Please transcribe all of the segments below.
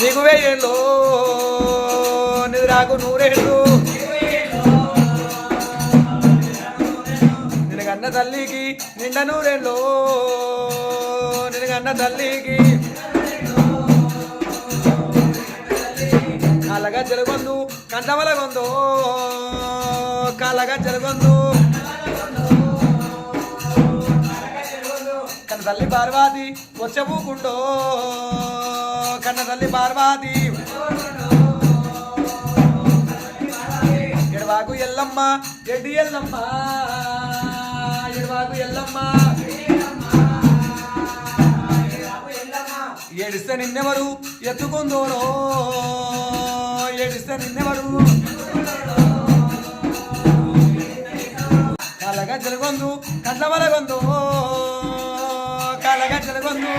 నీకు వేయండు నిద్రాకు నూరేళ్ళు. నినగన్న తల్లికి నిండ నూరేళ్ళు. నినగన్న తల్లికి కాలగా జరగొందు కంటవలగొందు కాలగా జలగొందు కన తల్లి పార్వాది వచ్చబూకుండో. కన్న తల్లి పార్వాది ఎడవాకు ఎల్లమ్మ ఎడ్డి ఎల్లమ్మ ఎడవాకు ఎల్లమ్మ. ఏడిస్తే నిన్నెవరు ఎత్తుకుందోరో ఏడిస్తే నిన్నెవరు? కాలగా జరగొందు కండ్ల వలగొందు కాలగా జరగొందు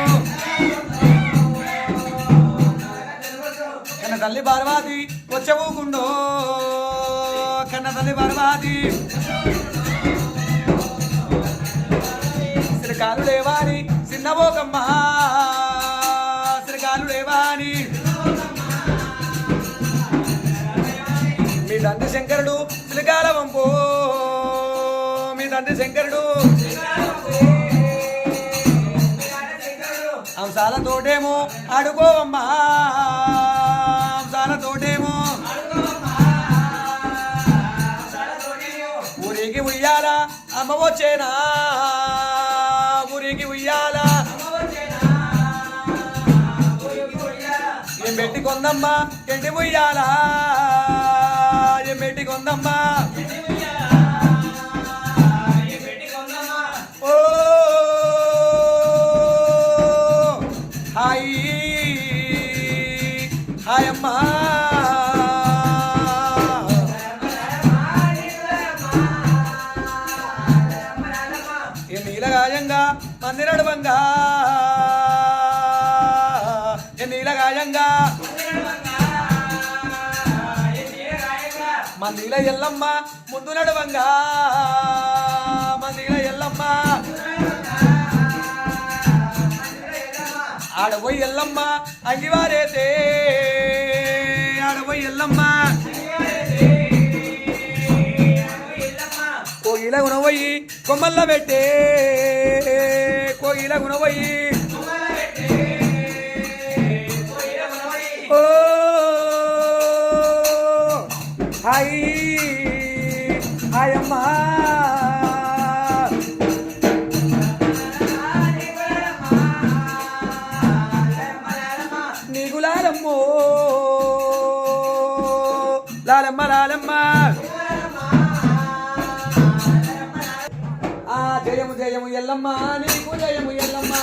కన్న తల్లి బర్వాది వచ్చే కన్న తల్లి బర్వాది శ్రీకాలు లేవాని చిన్నబోకమ్మ శ్రీకాలు లేవాని. మీ తండ్రి శంకరుడు శ్రీకాల వంపు. మీ తండ్రి శంకరుడు అంశాలతోటేమో తోటేమో తోటేమో ఊరికి ఉయ్యాల అమ్మ వచ్చేనా? ఊరికి ఉయ్యాల. ఏం పెట్టి కొందమ్మా? ఎండి ఉయ్యాలా? ఏం పెట్టి కొందమ్మా? హాయమ్మా. అమ్మా ఏ నీలగాయంగా మందిరడువంగా. ఏ నీలగాయంగా మందిల ఎల్లమ్మ ముందు నడవంగా. మందిల ఎల్లమ్మ. ఆడపోయి ఎల్లమ్మ అంగివారైతే ఆడబోయి ఎల్లమ్మ. కోయిల గుణవయ్యి కొమ్మల్ల పెట్టే కోయిల గుణవయ్యి ఓ. హాయ్. హాయ్ అమ్మా. లాలమ్మ లాలమ్మ. ఆ జయము జయము ఎల్లమ్మ నీకు జయము ఎల్లమ్మ.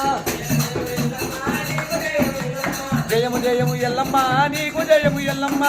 జయము జయము ఎల్లమ్మ నీకు జయము ఎల్లమ్మ.